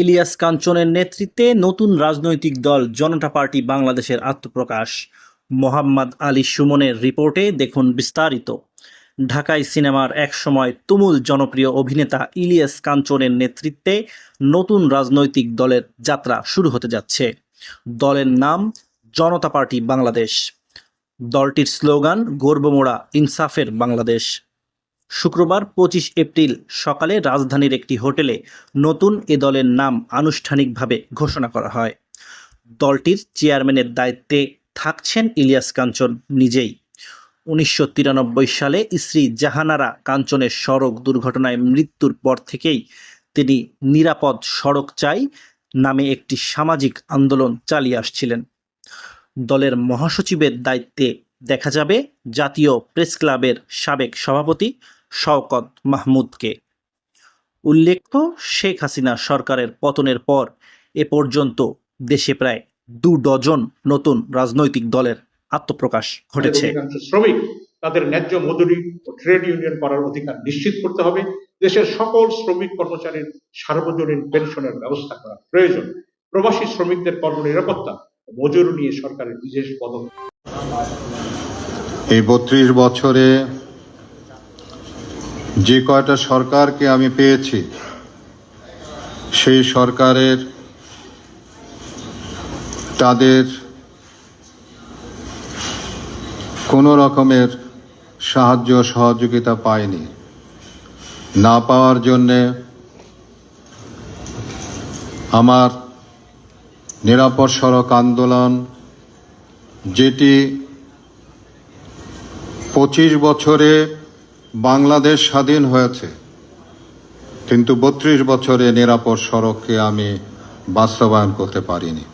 ইলিয়াস কাঞ্চনের নেতৃত্বে নতুন রাজনৈতিক দল জনতা পার্টি বাংলাদেশের আত্মপ্রকাশ। মোহাম্মদ আলী সুমনের রিপোর্টে দেখুন বিস্তারিত। ঢাকায় সিনেমার একসময় তুমুল জনপ্রিয় অভিনেতা ইলিয়াস কাঞ্চনের নেতৃত্বে নতুন রাজনৈতিক দলের যাত্রা শুরু হতে যাচ্ছে। দলের নাম জনতা পার্টি বাংলাদেশ। দলটির স্লোগান, গর্বমোড়া ইনসাফের বাংলাদেশ। শুক্রবার পঁচিশ এপ্রিল সকালে রাজধানীর একটি হোটেলে নতুন এ দলের নাম আনুষ্ঠানিকভাবে ঘোষণা করা হয়। দলটির চেয়ারম্যানের দায়িত্বে থাকছেন ইলিয়াস কাঞ্চন নিজেই। উনিশশো তিরানব্বই সালে স্ত্রী জাহানারা কাঞ্চনের সড়ক দুর্ঘটনায় মৃত্যুর পর থেকেই তিনি নিরাপদ সড়ক চাই নামে একটি সামাজিক আন্দোলন চালিয়ে আসছিলেন। দলের মহাসচিবের দায়িত্বে দেখা যাবে জাতীয় প্রেস ক্লাবের সাবেক সভাপতি শওকত মাহমুদকে। উল্লেখ্য, শেখ হাসিনা সরকারের পতনের পর এ পর্যন্ত দেশে প্রায় দু ডজন নতুন রাজনৈতিক দলের আত্মপ্রকাশ ঘটেছে। শ্রমিক তাদের ন্যায্য মজুরি ও ট্রেড ইউনিয়ন করার অধিকার নিশ্চিত করতে হবে। দেশের সকল শ্রমিক কর্মচারীর সার্বজনীন পেনশনের ব্যবস্থা করা প্রয়োজন। প্রবাসী শ্রমিকদের কর্মনিরাপত্তা মজুরি নিয়ে সরকারের বিশেষ পদক্ষেপ। এই বত্রিশ বছরে যে কয়টা সরকারকে আমি পেয়েছি, সেই সরকারের তাদের কোনো রকমের সাহায্য সহযোগিতা পায়নি না পাওয়ার জন্যে আমার নিরাপদ সড়ক আন্দোলন যেটি পঁচিশ বছরে বাংলাদেশ স্বাধীন হয়েছে, কিন্তু বত্রিশ বছরে নিরাপদ সড়ককে আমি বাস্তবায়ন করতে পারিনি।